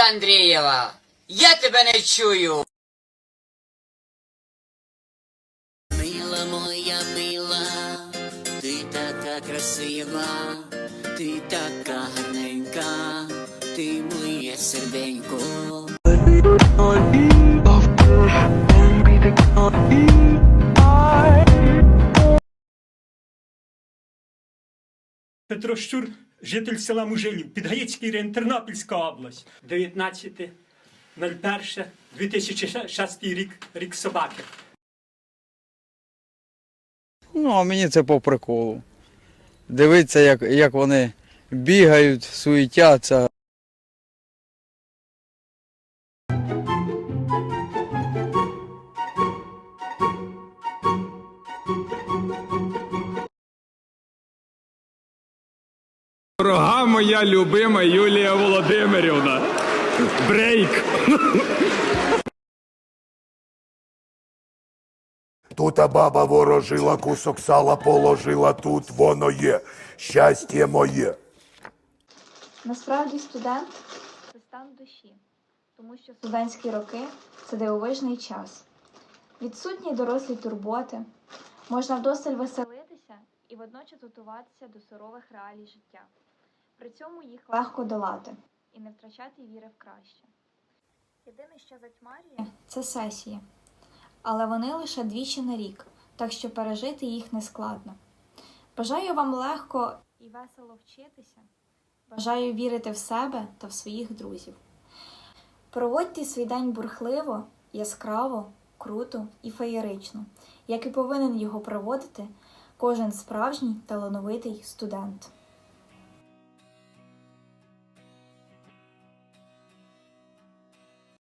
Андрієва, я тебе не чую. Мила моя мила, ти така красива, ти така гарненька, ти моє серденько. Петро Щур, житель села Мужилів, Підгаїцький район, Тернопільська область. 19.01.2006 рік, рік собаки. Ну, а мені це по приколу. Дивитися, як, як вони бігають, суетяться. Дорога моя любима Юлія Володимирівна. Брейк. Тута баба ворожила, кусок сала положила, тут воно є, щастя моє. Насправді студент це стан душі, тому що студентські роки це дивовижний час. Відсутні дорослі турботи, можна вдосталь веселитися і водночас готуватися до сурових реалій життя. При цьому їх легко долати і не втрачати віри в краще. Єдине, що затьмарює, це сесії, але вони лише двічі на рік, так що пережити їх не складно. Бажаю вам легко і весело вчитися. Бажаю вірити в себе та в своїх друзів. Проводьте свій день бурхливо, яскраво, круто і феєрично, як і повинен його проводити кожен справжній талановитий студент.